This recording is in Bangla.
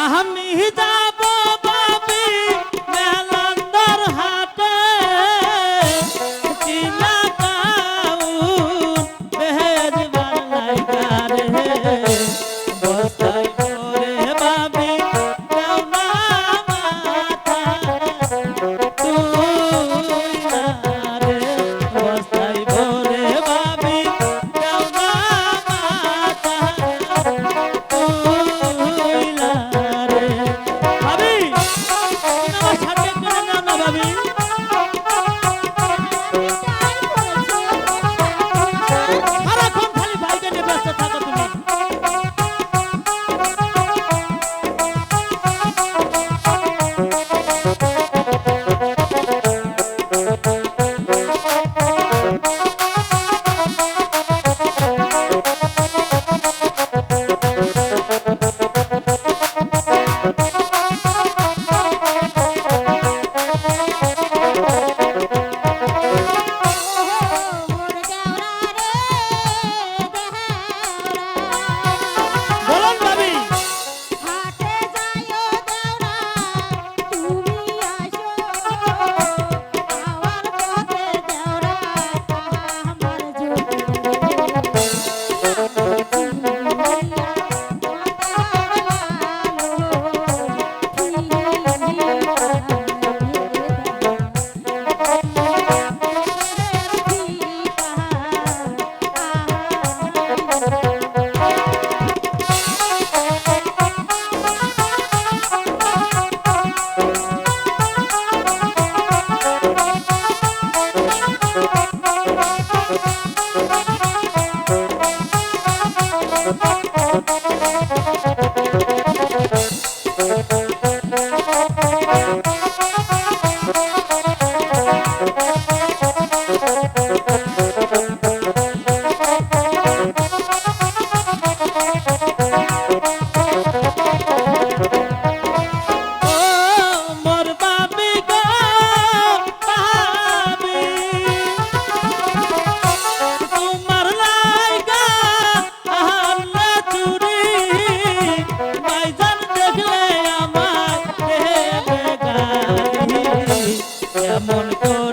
अहम हिता সাথে করে না না ভাবি। এমন করে